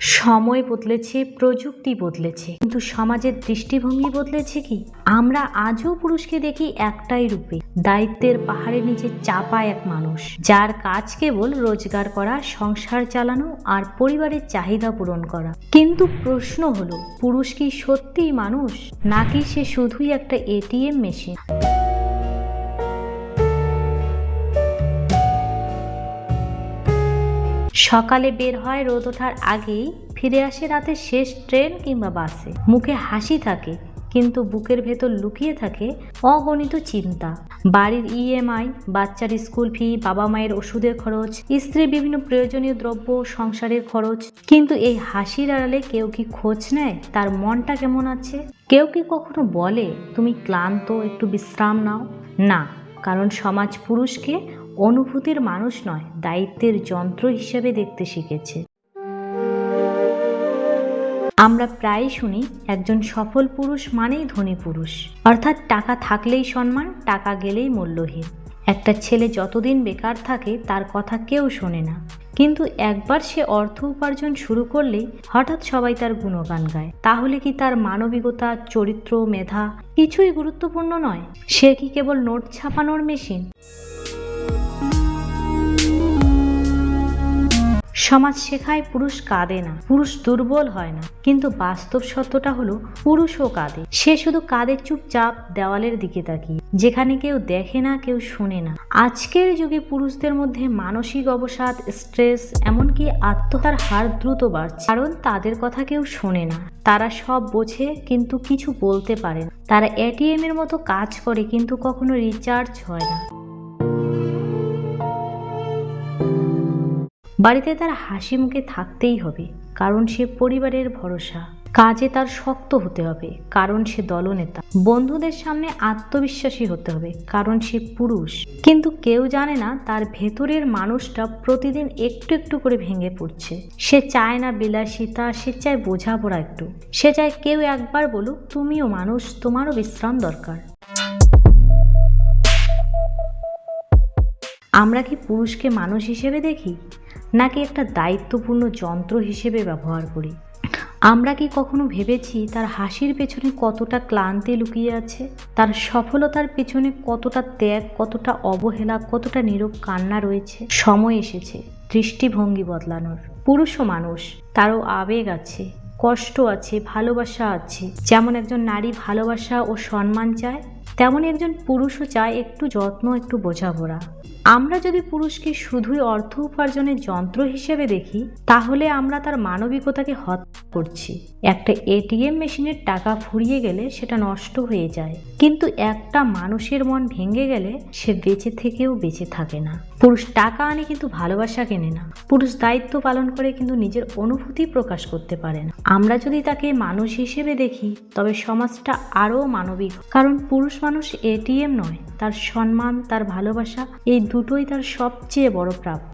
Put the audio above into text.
সময় বদলেছে, প্রযুক্তি বদলেছে। কিন্তু সমাজের দৃষ্টিভঙ্গি বদলেছে কি? আমরা আজও পুরুষকে দেখি একটাই রূপে। দায়িত্বের পাহাড়ের নিচে চাপা এক মানুষ। যার কাজ কেবল রোজগার করা, সংসার চালানো আর পরিবারের চাহিদা পূরণ করা। কিন্তু প্রশ্ন হলো, পুরুষ কি সত্যিই মানুষ? নাকি সে শুধুই একটা এটিএম মেশিন? সকালে বের হয় রোদ ওঠার আগেই, ফিরে আসে রাতে শেষ ট্রেন কিংবা বাসে। মুখে হাসি থাকে, কিন্তু বুকের ভেতর লুকিয়ে থাকে অগণিত চিন্তা। বাড়ির ইএমআই বাচ্চার স্কুল ফি, বাবা মায়ের ওষুধের খরচ স্ত্রীর বিভিন্ন প্রয়োজনীয় দ্রব্য, সংসারের খরচ। কিন্তু এই হাসির আড়ালে কেউ কি খোঁজ নেয়? তার মনটা কেমন আছে? কেউ কি কখনো বলে, তুমি ক্লান্ত, একটু বিশ্রাম নাও না, কারণ সমাজ পুরুষকে অনুভূতির মানুষ নয়, দায়িত্বের যন্ত্র হিসেবে দেখতে শিখেছে। আমরা প্রায় শুনি, একজন সফল পুরুষ মানেই ধনী পুরুষ। অর্থাৎ টাকা থাকলেই সম্মান, টাকা গেলেই মূল্যহীন। একটা ছেলে যতদিন বেকার থাকে, তার কথা কেউ শোনে না। কিন্তু একবার সে অর্থ উপার্জন শুরু করলেই হঠাৎ সবাই তার গুণগান গায়। তাহলে কি তার মানবিকতা, চরিত্র, মেধা কিছুই গুরুত্বপূর্ণ নয়? সে কি কেবল নোট ছাপানোর মেশিন? সমাজ শেখায় পুরুষ কাঁদে না, পুরুষ দুর্বল হয় না। কিন্তু বাস্তব সত্যটা হলো, পুরুষও কাঁদে। সে শুধু কাঁদে চুপচাপ দেওয়ালের দিকে তাকিয়ে, যেখানে কেউ দেখে না, কেউ শোনে না। আজকের যুগে পুরুষদের মধ্যে মানসিক অবসাদ, স্ট্রেস, এমনকি আত্মহার হার দ্রুত বাড়ছে। কারণ তাদের কথা কেউ শোনে না। তারা সব বোঝে, কিন্তু কিছু বলতে পারে না। তারা এটিএম এর মতো কাজ করে, কিন্তু কখনো রিচার্জ হয় না। বাড়িতে তার হাসি মুখে থাকতেই হবে, কারণ সে পরিবারের ভরসা। কাজে তার শক্ত হতে হবে, কারণ সে দলনেতা। বন্ধুদের সামনে আত্মবিশ্বাসী হতে হবে, কারণ সে পুরুষ। কিন্তু কেউ জানে না তার ভেতরের মানুষটা প্রতিদিন একটু একটু করে ভেঙে পড়ছে। সে চায় না বিলাসিতা, সে চায় বোঝাপড়া একটু। সে চায় কেউ একবার বলুক, তুমিও মানুষ, তোমারও বিশ্রাম দরকার। আমরা কি পুরুষকে মানুষ হিসেবে দেখি? নাকি একটা দায়িত্বপূর্ণ যন্ত্র হিসেবে ব্যবহার করি? আমরা কি কখনো ভেবেছি তার হাসির পেছনে কতটা ক্লান্তি লুকিয়ে আছে? তার সফলতার পেছনে কতটা ত্যাগ, কতটা অবহেলা, কতটা নীরব কান্না রয়েছে? সময় এসেছে, দৃষ্টিভঙ্গি বদলানোর। পুরুষও মানুষ, তারও আবেগ আছে, কষ্ট আছে, ভালোবাসা আছে। যেমন একজন নারী ভালোবাসা ও সম্মান চায় তেমন একজন পুরুষও চায় একটু যত্ন, একটু বোঝাপড়া। আমরা যদি পুরুষকে শুধুই অর্থ উপার্জনের যন্ত্র হিসেবে দেখি, তাহলে আমরা তার মানবিকতাকে হত্যা করছি। একটা এটিএম মেশিনের টাকা ফুরিয়ে গেলে সেটা নষ্ট হয়ে যায়। কিন্তু একটা মানুষের মন ভেঙে গেলে সে বেঁচে থেকেও বেঁচে থাকে না। পুরুষ টাকা আনে কিন্তু ভালোবাসা কেনে না। পুরুষ দায়িত্ব পালন করে কিন্তু নিজের অনুভূতি প্রকাশ করতে পারে না। আমরা যদি তাকে মানুষ হিসেবে দেখি, তবে সমাজটা আরও মানবিক। কারণ পুরুষ মানুষ এটিএম নয়, তার সম্মান, তার ভালোবাসা, এই দুটোই তার সবচেয়ে বড় প্রাপ্য।